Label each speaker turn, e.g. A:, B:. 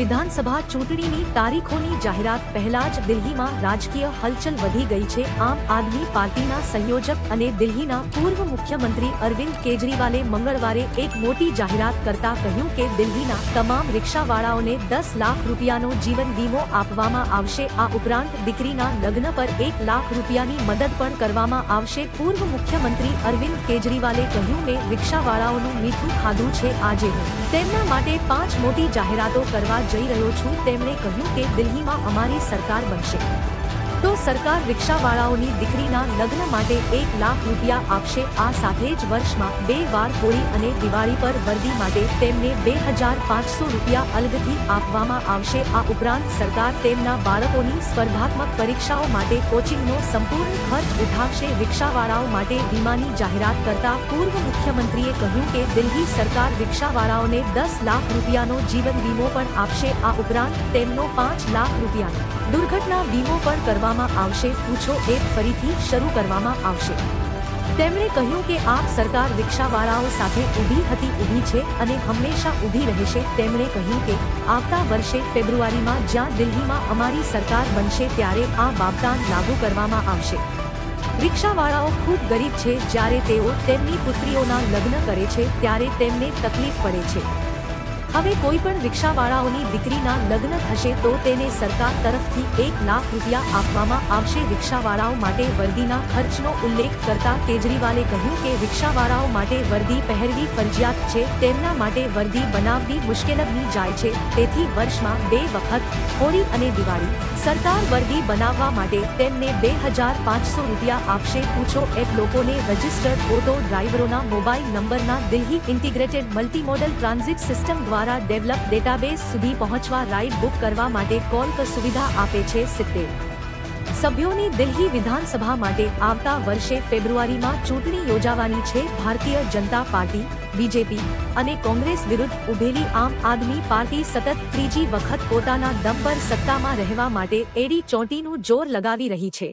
A: વિધાનસભા ચૂંટણીની તારીખોની જાહેરાત પહેલા જ દિલ્હીમાં રાજકીય હલચલ વધી ગઈ છે. આમ આદમી પાર્ટીના સંયોજક અને દિલ્હીના પૂર્વ મુખ્યમંત્રી અરવિંદ કેજરીવાલે મંગળવારે એક મોટી જાહેરાત કરતા કહ્યું કે દિલ્હીના તમામ રિક્ષાવાળાઓને દસ લાખ રૂપિયાનો જીવન વીમો આપવામાં આવશે. આ ઉપરાંત દીકરીના લગ્ન પર એક લાખ રૂપિયાની મદદ પણ કરવામાં આવશે. પૂર્વ મુખ્યમંત્રી અરવિંદ કેજરીવાલે કહ્યું, મેં રિક્ષાવાળાઓનું મીઠું ખાધું છે આજે તેમના માટે પાંચ મોટી જાહેરાતો કરવા જઈ રહ્યો છું તેમણે કહ્યું કે દિલ્હીમાં અમારી સરકાર બનશે. તો સરકાર રિક્ષાવાળાઓની દીકરીના લગ્ન માટે એક લાખ રૂપિયા આપશે. આ સાથે જ વર્ષમાં બે વાર હોળી અને દિવાળી પર વર્દી માટે તેમને બે હજાર પાંચસો રૂપિયા અલગથી આપવામાં આવશે. આ ઉપરાંત સરકાર તેમના બાળકોની સ્પર્ધાત્મક પરીક્ષાઓ માટે કોચિંગનો સંપૂર્ણ ખર્ચ ઉઠાવશે. રિક્ષાવાળાઓ માટે વીમાની જાહેરાત કરતા પૂર્વ મુખ્યમંત્રીએ કહ્યું કે દિલ્હી સરકાર રિક્ષાવાળાઓને દસ લાખ રૂપિયાનો જીવન વીમો પણ આપશે. આ ઉપરાંત તેમનો પાંચ લાખ રૂપિયાનો દુર્ઘટના વીમો પણ કરવામાં આવશે, પૂછો એક ફરીથી શરૂ કરવામાં આવશે. તેમણે કહ્યું કે આ સરકાર રિક્ષાવાળાઓ સાથે ઊભી હતી, ઊભી છે અને હંમેશા ઊભી રહેશે. તેમણે કહ્યું કે આવતા વર્ષે ફેબ્રુઆરીમાં જ્યાં દિલ્હીમાં અમારી સરકાર બનશે ત્યારે આ બાબતાન લાગુ કરવામાં આવશે. રિક્ષાવાળાઓ ખૂબ ગરીબ છે. જ્યારે તેઓ તેમની પુત્રીઓના લગ્ન કરે છે, ત્યારે તેમને તકલીફ પડે છે. હવે કોઈ પણ રિક્ષાવાળાઓની દીકરીના લગ્ન થશે તો તેને સરકાર તરફથી એક લાખ રૂપિયા આપવામાં આવશે. રિક્ષાવાળાઓ માટે વર્દીના ખર્ચનો ઉલ્લેખ કરતા કેજરીવાલે કહ્યું કે રિક્ષાવાળાઓ માટે વર્દી પહેરવી ફરજિયાત છે. તેમના માટે વર્દી બનાવવી મુશ્કેલ બની જાય છે. તેથી વર્ષમાં બે વખત હોળી અને દિવાળી. સરકાર વર્દી બનાવવા માટે તેમને બે હજાર પાંચસો રૂપિયા આપશે. પૂછો એપ લોકોને રજિસ્ટર્ડ ઓટો ડ્રાઈવરોના મોબાઈલ નંબરના Delhi integrated multimodal transit system દ્વારા ડેવલપ ડેટાબેઝ સુધી પહોંચવા રાઇડ બુક કરવા માટે કોલ પર સુવિધા આપે છે સિત્તેર. સભ્યોની દિલ્હી વિધાનસભા માટે આવતા વર્ષે ફેબ્રુઆરીમાં ચૂંટણી યોજાવાની છે ભારતીય જનતા પાર્ટી, બીજેપી અને કોંગ્રેસ વિરુદ્ધ ઉભેલી આમ આદમી પાર્ટી સતત ત્રીજી વખત પોતાના દમ પર સત્તામાં રહેવા માટે એડી ચોંટીનું જોર લગાવી રહી છે.